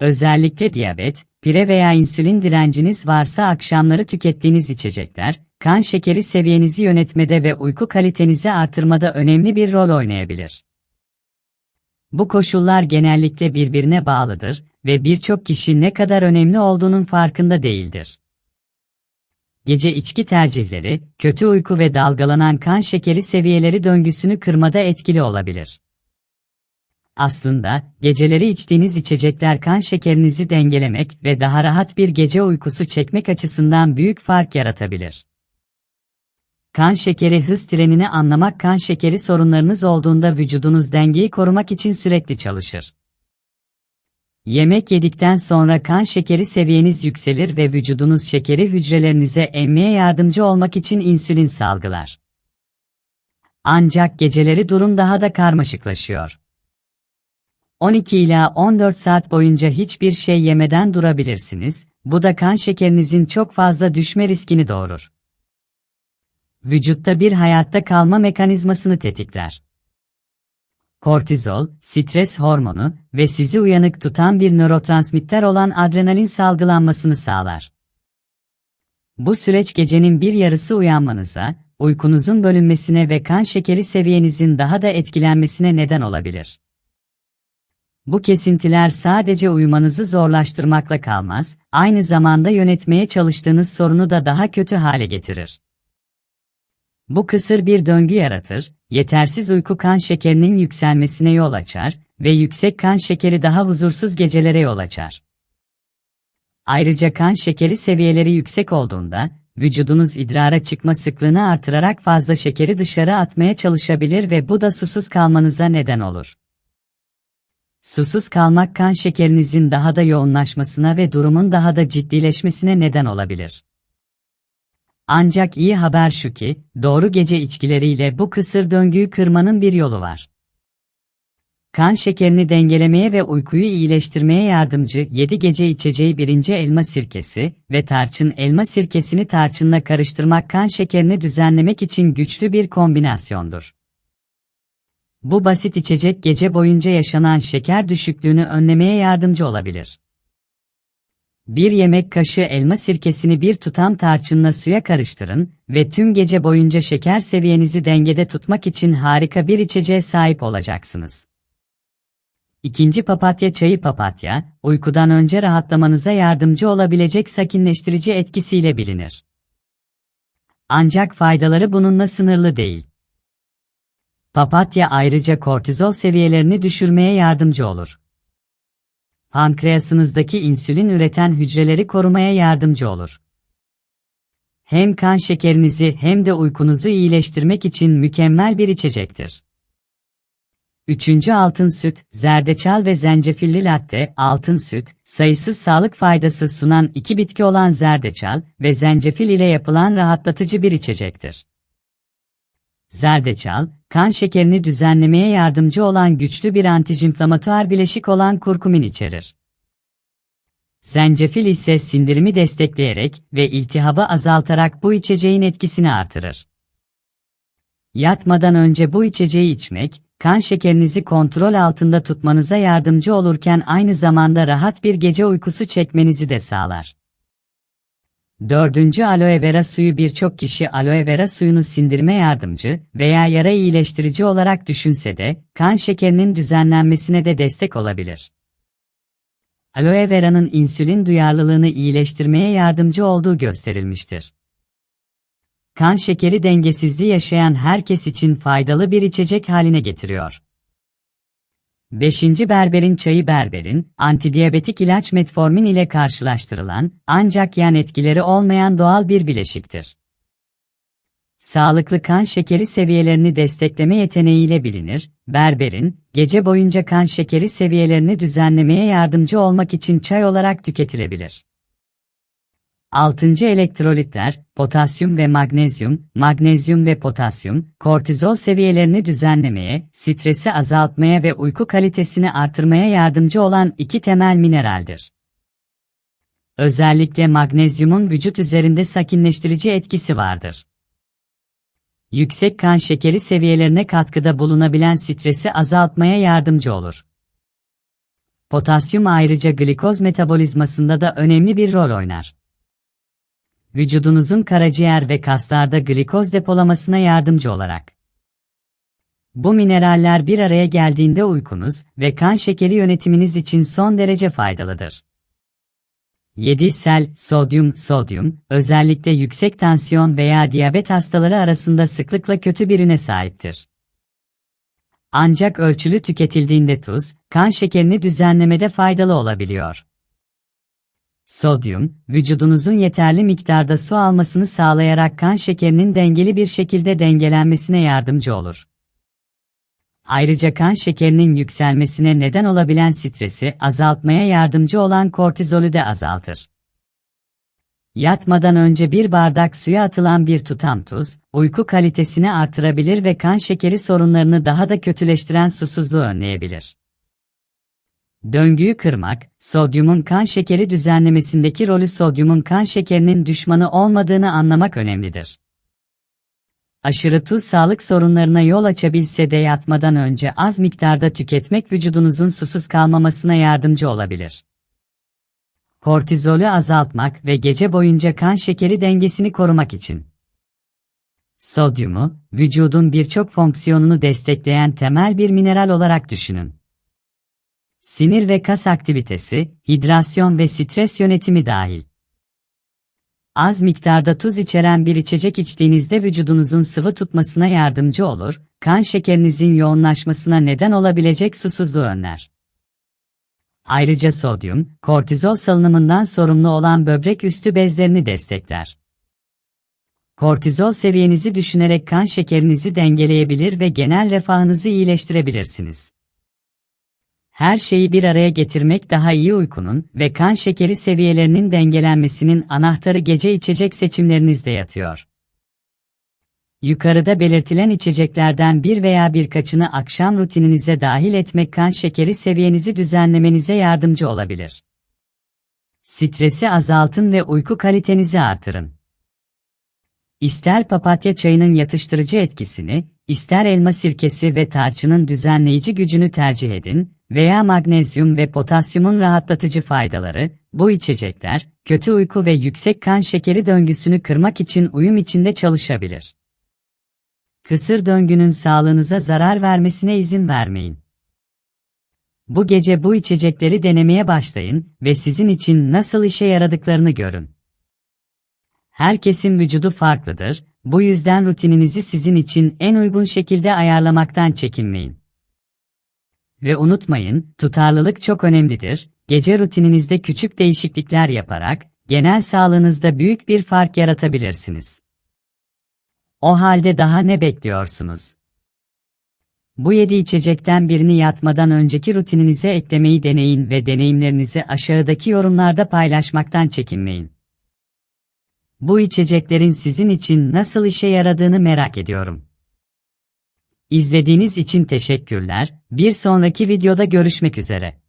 Özellikle diyabet, pire veya insülin direnciniz varsa akşamları tükettiğiniz içecekler, kan şekeri seviyenizi yönetmede ve uyku kalitenizi artırmada önemli bir rol oynayabilir. Bu koşullar genellikle birbirine bağlıdır ve birçok kişi ne kadar önemli olduğunun farkında değildir. Gece içki tercihleri, kötü uyku ve dalgalanan kan şekeri seviyeleri döngüsünü kırmada etkili olabilir. Aslında, geceleri içtiğiniz içecekler kan şekerinizi dengelemek ve daha rahat bir gece uykusu çekmek açısından büyük fark yaratabilir. Kan şekeri hız trenini anlamak kan şekeri sorunlarınız olduğunda vücudunuz dengeyi korumak için sürekli çalışır. Yemek yedikten sonra kan şekeri seviyeniz yükselir ve vücudunuz şekeri hücrelerinize emmeye yardımcı olmak için insülin salgılar. Ancak geceleri durum daha da karmaşıklaşıyor. 12 ila 14 saat boyunca hiçbir şey yemeden durabilirsiniz, bu da kan şekerinizin çok fazla düşme riskini doğurur. Vücutta bir hayatta kalma mekanizmasını tetikler. Kortizol, stres hormonu ve sizi uyanık tutan bir nörotransmitter olan adrenalin salgılanmasını sağlar. Bu süreç gecenin bir yarısı uyanmanıza, uykunuzun bölünmesine ve kan şekeri seviyenizin daha da etkilenmesine neden olabilir. Bu kesintiler sadece uyumanızı zorlaştırmakla kalmaz, aynı zamanda yönetmeye çalıştığınız sorunu da daha kötü hale getirir. Bu kısır bir döngü yaratır, yetersiz uyku kan şekerinin yükselmesine yol açar ve yüksek kan şekeri daha huzursuz gecelere yol açar. Ayrıca kan şekeri seviyeleri yüksek olduğunda, vücudunuz idrara çıkma sıklığını artırarak fazla şekeri dışarı atmaya çalışabilir ve bu da susuz kalmanıza neden olur. Susuz kalmak kan şekerinizin daha da yoğunlaşmasına ve durumun daha da ciddileşmesine neden olabilir. Ancak iyi haber şu ki, doğru gece içkileriyle bu kısır döngüyü kırmanın bir yolu var. Kan şekerini dengelemeye ve uykuyu iyileştirmeye yardımcı 7 gece içeceği birinci elma sirkesi ve tarçın elma sirkesini tarçınla karıştırmak kan şekerini düzenlemek için güçlü bir kombinasyondur. Bu basit içecek gece boyunca yaşanan şeker düşüklüğünü önlemeye yardımcı olabilir. Bir yemek kaşığı elma sirkesini bir tutam tarçınla suya karıştırın ve tüm gece boyunca şeker seviyenizi dengede tutmak için harika bir içeceğe sahip olacaksınız. İkinci papatya çayı papatya, uykudan önce rahatlamanıza yardımcı olabilecek sakinleştirici etkisiyle bilinir. Ancak faydaları bununla sınırlı değil. Papatya ayrıca kortizol seviyelerini düşürmeye yardımcı olur. Pankreasınızdaki insülin üreten hücreleri korumaya yardımcı olur. Hem kan şekerinizi hem de uykunuzu iyileştirmek için mükemmel bir içecektir. Üçüncü altın süt, zerdeçal ve zencefilli latte, altın süt, sayısız sağlık faydası sunan iki bitki olan zerdeçal ve zencefil ile yapılan rahatlatıcı bir içecektir. Zerdeçal, kan şekerini düzenlemeye yardımcı olan güçlü bir antijinflamatuar bileşik olan kurkumin içerir. Zencefil ise sindirimi destekleyerek ve iltihabı azaltarak bu içeceğin etkisini artırır. Yatmadan önce bu içeceği içmek, kan şekerinizi kontrol altında tutmanıza yardımcı olurken aynı zamanda rahat bir gece uykusu çekmenizi de sağlar. Dördüncü aloe vera suyu birçok kişi aloe vera suyunu sindirme yardımcı veya yara iyileştirici olarak düşünse de, kan şekerinin düzenlenmesine de destek olabilir. Aloe vera'nın insülin duyarlılığını iyileştirmeye yardımcı olduğu gösterilmiştir. Kan şekeri dengesizliği yaşayan herkes için faydalı bir içecek haline getiriyor. 5. Berberin çayı berberin, antidiyabetik ilaç metformin ile karşılaştırılan, ancak yan etkileri olmayan doğal bir bileşiktir. Sağlıklı kan şekeri seviyelerini destekleme yeteneğiyle bilinir, berberin, gece boyunca kan şekeri seviyelerini düzenlemeye yardımcı olmak için çay olarak tüketilebilir. 6. elektrolitler, potasyum ve magnezyum, magnezyum ve potasyum, kortizol seviyelerini düzenlemeye, stresi azaltmaya ve uyku kalitesini artırmaya yardımcı olan iki temel mineraldir. Özellikle magnezyumun vücut üzerinde sakinleştirici etkisi vardır. Yüksek kan şekeri seviyelerine katkıda bulunabilen stresi azaltmaya yardımcı olur. Potasyum ayrıca glikoz metabolizmasında da önemli bir rol oynar. Vücudunuzun karaciğer ve kaslarda glikoz depolamasına yardımcı olarak. Bu mineraller bir araya geldiğinde uykunuz ve kan şekeri yönetiminiz için son derece faydalıdır. 7. Sel, sodyum, sodyum, özellikle yüksek tansiyon veya diyabet hastaları arasında sıklıkla kötü birine sahiptir. Ancak ölçülü tüketildiğinde tuz, kan şekerini düzenlemede faydalı olabiliyor. Sodyum, vücudunuzun yeterli miktarda su almasını sağlayarak kan şekerinin dengeli bir şekilde dengelenmesine yardımcı olur. Ayrıca kan şekerinin yükselmesine neden olabilen stresi azaltmaya yardımcı olan kortizolü de azaltır. Yatmadan önce bir bardak suya atılan bir tutam tuz, uyku kalitesini artırabilir ve kan şekeri sorunlarını daha da kötüleştiren susuzluğu önleyebilir. Döngüyü kırmak, sodyumun kan şekeri düzenlemesindeki rolü sodyumun kan şekerinin düşmanı olmadığını anlamak önemlidir. Aşırı tuz sağlık sorunlarına yol açabilse de yatmadan önce az miktarda tüketmek vücudunuzun susuz kalmamasına yardımcı olabilir. Kortizolü azaltmak ve gece boyunca kan şekeri dengesini korumak için. Sodyumu, vücudun birçok fonksiyonunu destekleyen temel bir mineral olarak düşünün. Sinir ve kas aktivitesi, hidrasyon ve stres yönetimi dahil. Az miktarda tuz içeren bir içecek içtiğinizde vücudunuzun sıvı tutmasına yardımcı olur, kan şekerinizin yoğunlaşmasına neden olabilecek susuzluğu önler. Ayrıca sodyum, kortizol salınımından sorumlu olan böbrek üstü bezlerini destekler. Kortizol seviyenizi düşünerek kan şekerinizi dengeleyebilir ve genel refahınızı iyileştirebilirsiniz. Her şeyi bir araya getirmek daha iyi uykunun ve kan şekeri seviyelerinin dengelenmesinin anahtarı gece içecek seçimlerinizde yatıyor. Yukarıda belirtilen içeceklerden bir veya birkaçını akşam rutininize dahil etmek kan şekeri seviyenizi düzenlemenize yardımcı olabilir. Stresi azaltın ve uyku kalitenizi artırın. İster papatya çayının yatıştırıcı etkisini, ister elma sirkesi ve tarçının düzenleyici gücünü tercih edin veya magnezyum ve potasyumun rahatlatıcı faydaları, bu içecekler, kötü uyku ve yüksek kan şekeri döngüsünü kırmak için uyum içinde çalışabilir. Kısır döngünün sağlığınıza zarar vermesine izin vermeyin. Bu gece bu içecekleri denemeye başlayın ve sizin için nasıl işe yaradıklarını görün. Herkesin vücudu farklıdır, bu yüzden rutininizi sizin için en uygun şekilde ayarlamaktan çekinmeyin. Ve unutmayın, tutarlılık çok önemlidir. Gece rutininizde küçük değişiklikler yaparak genel sağlığınızda büyük bir fark yaratabilirsiniz. O halde daha ne bekliyorsunuz? Bu yedi içecekten birini yatmadan önceki rutininize eklemeyi deneyin ve deneyimlerinizi aşağıdaki yorumlarda paylaşmaktan çekinmeyin. Bu içeceklerin sizin için nasıl işe yaradığını merak ediyorum. İzlediğiniz için teşekkürler. Bir sonraki videoda görüşmek üzere.